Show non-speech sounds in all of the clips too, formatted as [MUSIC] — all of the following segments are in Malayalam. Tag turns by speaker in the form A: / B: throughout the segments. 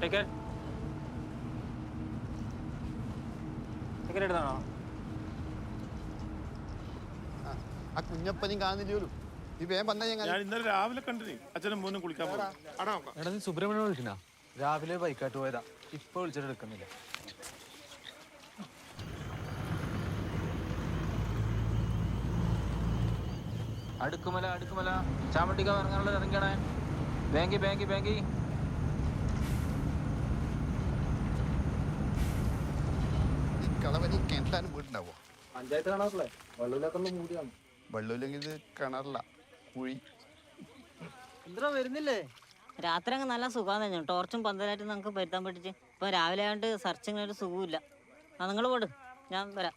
A: ടിക്കറ്റ് ടിക്കറ്റ് എടുത്താണോ
B: ആ കുഞ്ഞപ്പനും കാണുന്നില്ലല്ലോ ഈ വേഗം വന്നാ ഞാൻ
C: ഞാൻ ഇന്നലെ രാവിലെ കണ്ടിന്. അച്ഛനും മോനും കുളിക്കാൻ പോകും
D: എടാ നീ സുബ്രഹ്മണ്യം വിളിക്കണ രാവിലെ ബൈക്കായിട്ട് പോയതാ. ഇപ്പൊ വിളിച്ചിട്ട് എടുക്കുന്നില്ല.
A: അടുക്കുമല അടുക്കുമല. ചാമട്ടിക്ക ഇറങ്ങാനുള്ളത് ഇറങ്ങിയണേ ബാങ്കി ബാങ്കി ബാങ്കി.
B: കളവനി കിണറ്റാനും വീട്ടുണ്ടാവോ
D: പഞ്ചായത്ത് കിണറല്ലേ? ഒന്ന് മൂടിയാണ്.
B: വെള്ളമില്ലെങ്കിൽ ഇത് കിണറില്ല കുഴി.
D: എന്താ വരുന്നില്ലേ?
E: രാത്രി അങ്ങ് നല്ല സുഖം തന്നെ ടോർച്ചും പന്തലായിട്ട് നമുക്ക് പരുത്താൻ പറ്റിച്ച്. ഇപ്പൊ രാവിലെ ആയിട്ട് സെർച്ചിങ്ങിന് ഒരു സുഖമില്ല ആ നിങ്ങൾ പോട്. ഞാൻ വരാം.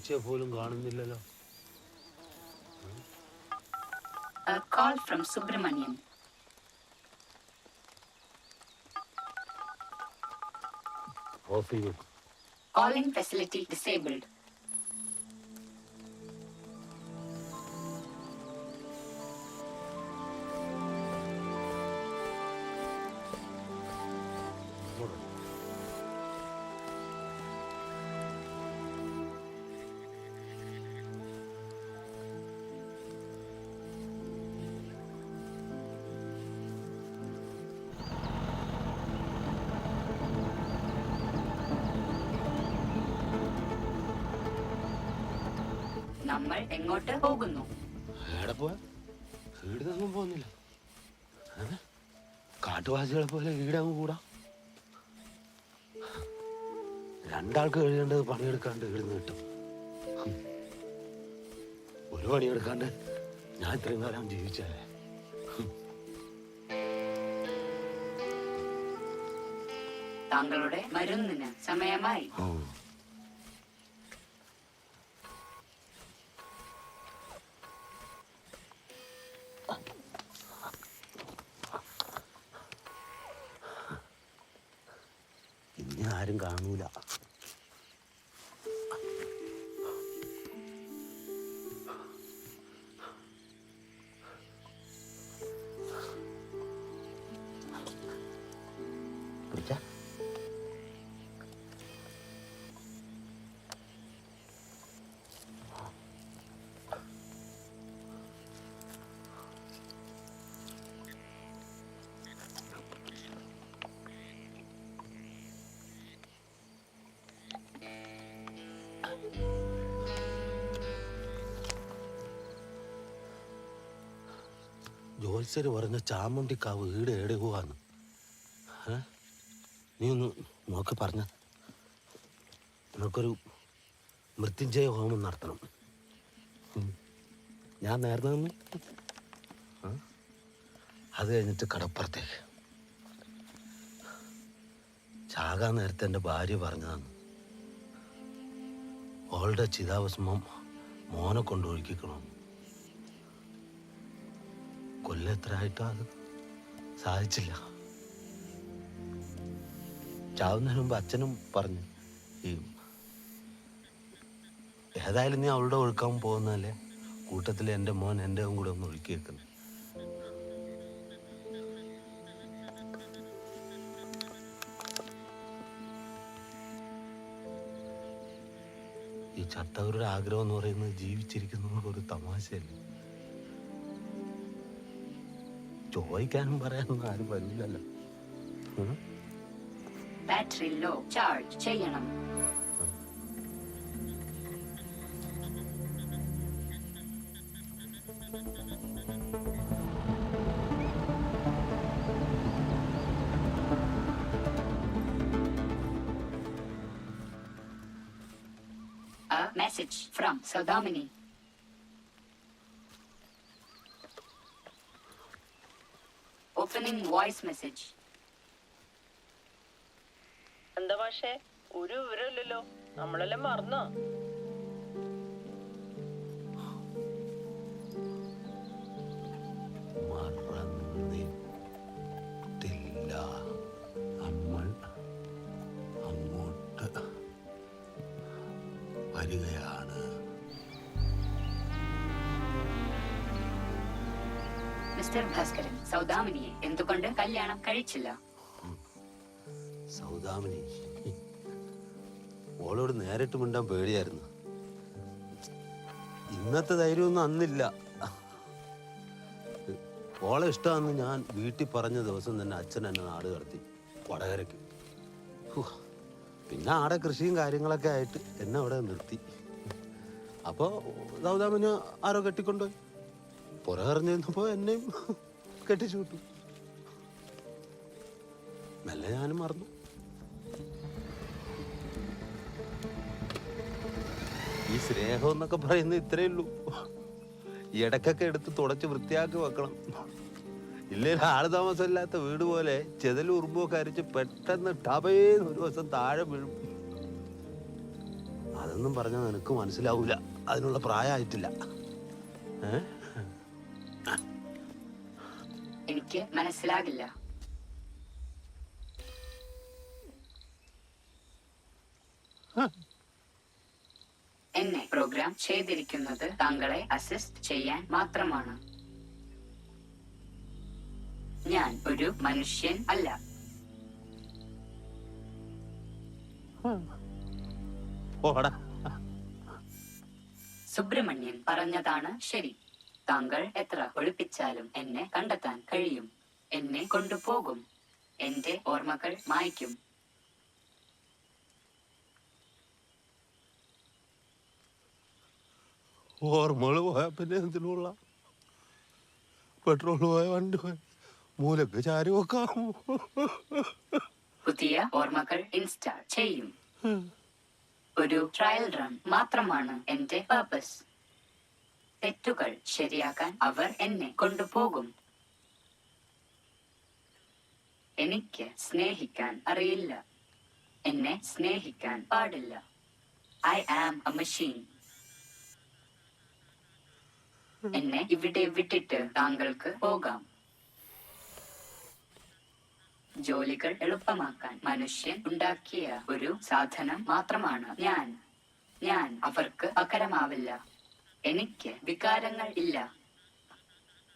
F: ഒരു ഈച്ച പോലും കാണുന്നില്ലല്ലോ
G: A call from Subramaniam.
F: Off ചെയ്യും
G: Calling facility disabled. നമ്മൾ എങ്ങോട്ട് പോകുന്നു?
F: പോകുന്നില്ല? കാട്ടുവാസികളെ പോലെ ഈടങ്ങ് കൂടാ. രണ്ടാൾക്ക് കഴിയേണ്ടത് പണിയെടുക്കാണ്ട് ഇവിടുന്ന് കിട്ടും. ഒരു പണിയെടുക്കാണ്ട് ഞാൻ ഇത്രയും കാലം ജീവിച്ചല്ലേ
G: താങ്കളുടെ മരുന്നിന് സമയമായി.
F: ആരും കാണൂല. ജോത്സ്യര് പറഞ്ഞ ചാമുണ്ടിക്കാവ് ഈട് പോവാന്ന്? നീ ഒന്ന് നോക്കി പറഞ്ഞ. നമുക്കൊരു മൃത്യുഞ്ജയ ഹോമം നടത്തണം. ഞാൻ ആ? അത് കഴിഞ്ഞിട്ട് കടപ്പുറത്തേക്ക്. ചാകാൻ നേരത്തെ എന്റെ ഭാര്യ പറഞ്ഞതാണ്. ഓളുടെ ചിതാഭസ്മം മോനെ കൊണ്ടൊഴുക്കിക്കണം കൊല്ലം അത്? സാധിച്ചില്ല. ചാവുന്നതിന് മുമ്പ് അച്ഛനും പറഞ്ഞു ഈ ഏതായാലും നീ അവളുടെ ഒഴുക്കാൻ പോകുന്നതല്ലേ? കൂട്ടത്തിൽ എന്റെ മോൻ എന്റെ കൂടെ ഒന്ന് ഒഴുക്കി വെക്കുന്നു. ഈ ചത്തവരുടെ ആഗ്രഹം എന്ന് പറയുന്നത് ജീവിച്ചിരിക്കുന്നവർക്ക് ഒരു തമാശയല്ലേ? ചോദിക്കാനും പറയാനൊന്നും ആരും വരില്ലല്ലോ.
G: ബാറ്ററി ലോ ചാർജ് ചെയ്യണം. A message from Saudamini. Voice message.
H: എന്താ പക്ഷേ ഒരു വിവരമില്ലല്ലോ നമ്മളെല്ലാം മറന്നോ?
F: മറന്നിട്ടില്ല. നമ്മൾ അങ്ങോട്ട് വരികയാണ്.
G: മിസ്റ്റർ ഭാസ്കരൻ സൗദാമിനിയെ. എന്തുകൊണ്ട്? കല്യാണം കഴിച്ചില്ല.
F: സൗദാമിനി. ഓളോട് നേരിട്ട് മിണ്ടാൻ പേടിയായിരുന്നു. ഇന്നത്തെ ധൈര്യമൊന്നും അന്നില്ല. ഓളെ ഇഷ്ടമാണെന്ന് ഞാൻ വീട്ടിൽ പറഞ്ഞ ദിവസം തന്നെ അച്ഛൻ എന്നെ നാട് കടത്തി വടകരയ്ക്ക്. പിന്നെ ആടെ കൃഷിയും കാര്യങ്ങളൊക്കെ ആയിട്ട് എന്നെ അവിടെ നിർത്തി. അപ്പോൾ സൗദാമിനി ആരോ കെട്ടിക്കൊണ്ടുപോയി. പുറകറിഞ്ഞിരുന്നപ്പോൾ എന്നെയും കെട്ടിച്ചു വിട്ടു മെല്ലെ ഞാനും മറന്നു. ഈ സ്നേഹം എന്നൊക്കെ പറയുന്നത് ഇത്രയേ ഉള്ളൂ. ഇടക്കൊക്കെ എടുത്ത് തുടച്ച് വൃത്തിയാക്കി വെക്കണം. ഇല്ലേ ആൾ താമസമില്ലാത്ത വീട് പോലെ ചെതലും ഉറുമ്പൊക്കെ അരിച്ച് പെട്ടെന്ന് ടബേന്ന് ഒരു ദിവസം താഴെ വീഴും. അതൊന്നും പറഞ്ഞാൽ നിനക്ക് മനസ്സിലാവൂല. അതിനുള്ള പ്രായമായിട്ടില്ല. ഏ?
G: എനിക്ക് മനസ്സിലാകില്ല. എന്നെ പ്രോഗ്രാം ചെയ്തിരിക്കുന്നത് താങ്കളെ അസിസ്റ്റ് ചെയ്യാൻ മാത്രമാണ്. ഞാൻ ഒരു മനുഷ്യൻ അല്ല. സുബ്രഹ്മണ്യൻ പറഞ്ഞതാണ് ശരി. താങ്കൾ എത്ര ഒളിപ്പിച്ചാലും എന്നെ കണ്ടെത്താൻ കഴിയും. എന്നെ കൊണ്ടുപോകും. എന്റെ ഓർമ്മകൾ മായ്ക്കും.
F: ഓർമ്മകൾ പോയാൽ പിന്നെ എന്തിനുള്ള പെട്രോൾ പോയ വണ്ടി പോയ മൂലക്ക് ചാരി വെക്കാം.
G: പുതിയ ഓർമ്മകൾ ഇൻസ്റ്റാൾ ചെയ്യും. ഒരു ട്രയൽ റൺ മാത്രമാണ് എന്റെ പർപ്പസ്. തെറ്റുകൾ ശരിയാക്കാൻ അവർ എന്നെ കൊണ്ടുപോകും. എനിക്ക് സ്നേഹിക്കാൻ അറിയില്ല. എന്നെ സ്നേഹിക്കാൻ പാടില്ല. ഐ ആം എ മെഷീൻ എന്നെ ഇവിടെ വിട്ടിട്ട് താങ്കൾക്ക് പോകാം. ജോലികൾ എളുപ്പമാക്കാൻ മനുഷ്യൻ ഉണ്ടാക്കിയ ഒരു സാധനം മാത്രമാണ് ഞാൻ. ഞാൻ അവർക്ക് പകരമാവില്ല. എനിക്ക് വികാരങ്ങൾ ഇല്ല.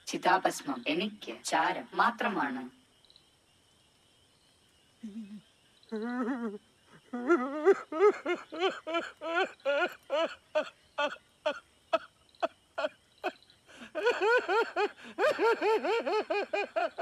G: ചിതാഭസ്മം എനിക്ക് ചാരം മാത്രമാണ്.
F: നിനക്ക് [LAUGHS]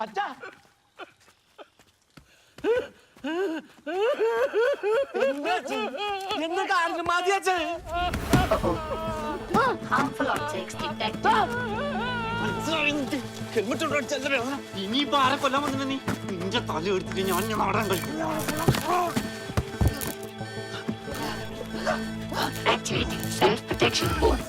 F: 아짜!
G: എന്താ എന്താ കാണിച്ചു മതിയാച്ചേ Harmful objects detected.
B: ഇനിയിപ്പോ ആരെ കൊല്ലാൻ വന്നില്ല നീ നിന്റെ തല എടുത്തിട്ട് ഞാൻ ഞാൻ നാടാൻ കഴിക്കും
G: Activating self-protection mode.